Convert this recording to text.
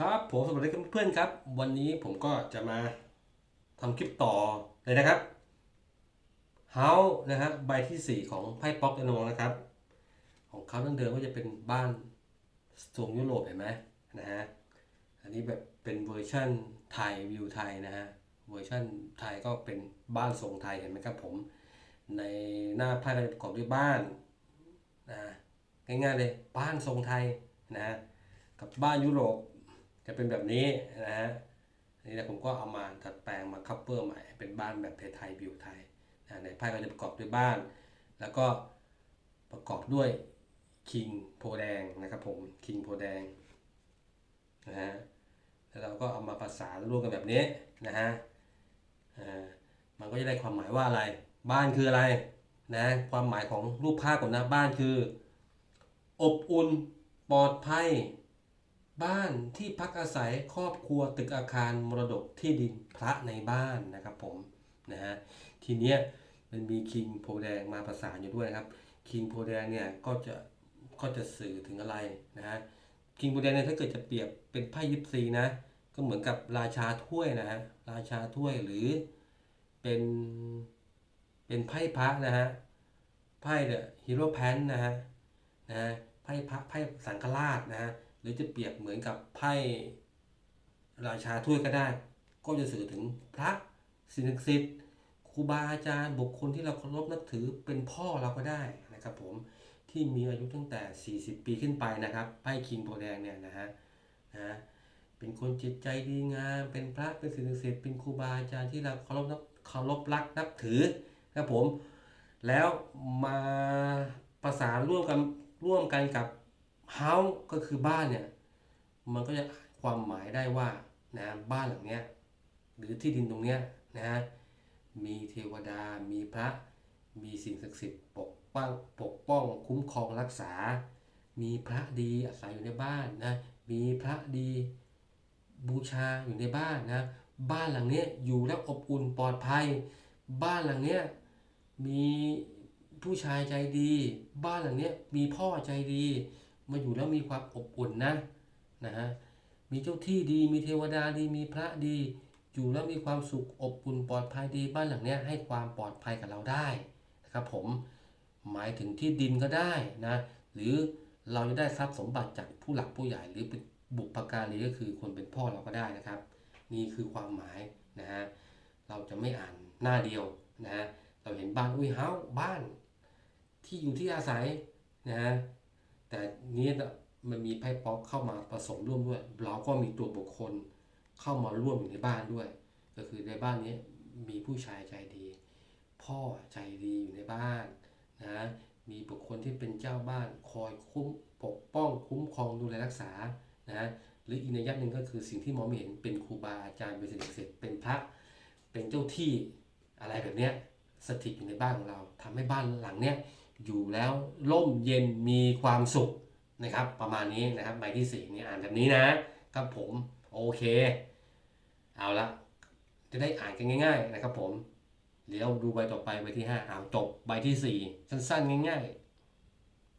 ครับผมสวัสดีเพื่อนๆครับ วันนี้ผมก็จะมาทำคลิปต่อเลยนะครับเฮานะครับใบที่ 4 ของไพ่ป๊อกอนงนะครับ ของเขาตั้งเดิมก็จะเป็นบ้านทรงยุโรปเห็นไหมนะฮะอันนี้แบบเป็นเวอร์ชั่นไทยวิวไทยนะฮะเวอร์ชั่นไทยก็เป็นบ้านทรงไทยเห็นไหมครับผม ในหน้าไพ่ก็จะประกอบด้วยบ้านนะง่ายๆเลยบ้านทรงไทยนะฮะกับบ้านยุโรป จะเป็นแบบนี้นะฮะอันนี้นะผมก็เอามาดัดแปลงมาคัพเปอร์ใหม่เป็นบ้านแบบไทยๆวิวไทยนะในไพ่ก็จะประกอบด้วยบ้าน แล้วก็ประกอบด้วยคิงโพแดงนะครับผมคิงโพแดงนะฮะแล้วเราก็เอามาประสานร่วมกันแบบนี้นะฮะอ่ามันก็จะได้ความหมายว่าอะไร บ้านคืออะไรนะความหมายของรูปภาพก่อนนะบ้านคือ อบอุ่นปลอดภัย บ้านที่พักอาศัยครอบครัวตึกอาคารมรดกที่ดินพระในบ้านนะครับผมนะฮะทีเนี้ยมันมีคิงโพแดงมาประสานอยู่ด้วยครับคิงโพแดงเนี่ยก็จะก็จะสื่อถึงอะไรนะฮะคิงโพแดงเนี่ยถ้าเกิดจะเปรียบเป็นไพ่ยิปซีนะก็เหมือนกับราชาถ้วยนะฮะราชาถ้วยหรือเป็นเป็นไพ่พระนะฮะไพ่เดอะฮีโร่แพนนะฮะนะฮะไพ่พระไพ่สังฆราชนะฮะ หรือจะเปรียบเหมือนกับไพ่ราชาถ้วยก็ได้ ก็จะสื่อถึงพระสิ่งศักดิ์สิทธิ์ครูบาอาจารย์บุคคลที่เราเคารพนับถือเป็นพ่อเราก็ได้นะครับผมที่มีอายุตั้งแต่ 40 ปีขึ้นไปนะครับไพ่คิงโพแดงเนี่ยนะฮะนะเป็นคนจิตใจดีงาม เป็นพระเป็นสิ่งศักดิ์สิทธิ์เป็นครูบาอาจารย์ที่เราเคารพนับเคารพรักนับถือนะครับผม แล้วมาประสานร่วมกันร่วมกันกับ เฮาส์ก็คือบ้านเนี่ย มันก็จะความหมายได้ว่านะบ้านหลังเนี้ยหรือที่ดินตรงเนี้ยนะมีเทวดา มีพระ มีสิ่งศักดิ์สิทธิ์ปกป้องปกป้องคุ้มครองรักษา มีพระดีอาศัยอยู่ในบ้านนะ มีพระดีบูชาอยู่ในบ้านนะ บ้านหลังเนี้ยอยู่แล้วอบอุ่นปลอดภัย บ้านหลังเนี้ยมีผู้ชายใจดี บ้านหลังเนี้ยมีพ่อใจดี มาอยู่แล้วมีความอบอุ่นนะนะฮะมีเจ้าที่ดีมีเทวดาดีมีพระดี อยู่แล้วมีความสุขอบอุ่นปลอดภัยดีบ้านหลังเนี้ยให้ความปลอดภัยกับเราได้นะครับผมหมายถึงที่ดินก็ได้นะหรือเราจะได้ทรัพย์สมบัติจากผู้หลักผู้ใหญ่หรือเป็นบุปการีก็คือคนเป็นพ่อเราก็ได้นะครับ นี่คือความหมายนะฮะเราจะไม่อ่านหน้าเดียวนะฮะเราเห็นบ้านอุ้ยเฮาบ้าน ที่อยู่ที่อาศัยนะฮะ แต่นี้มันมีไพ่ป๊อกเข้ามาผสมร่วมด้วย เราก็มีตัวบุคคลเข้ามาร่วมอยู่ในบ้านด้วย ก็คือในบ้านนี้มีผู้ชายใจดี พ่อใจดีอยู่ในบ้านนะมีบุคคลที่เป็นเจ้าบ้านคอยคุ้มปกป้องคุ้มครองดูแลรักษานะหรืออีกในยะหนึ่งก็คือสิ่งที่มองไม่เห็นเป็นครูบาอาจารย์เป็นสิ่งศักดิ์สิทธิ์เป็นพระเป็นเจ้าที่อะไรแบบเนี้ยสถิตอยู่ในบ้านของเราทำให้บ้านหลังเนี้ย อยู่แล้วร่มเย็นมีความสุขนะครับ ประมาณนี้นะครับใบที่ 4 นี่อ่านแบบนี้นะครับผม โอเค เอาละจะได้อ่านกันง่าย ๆ นะครับผมเดี๋ยวดูใบต่อไปใบที่5เอาจบใบที่ 4 สั้นๆ ง่าย ๆ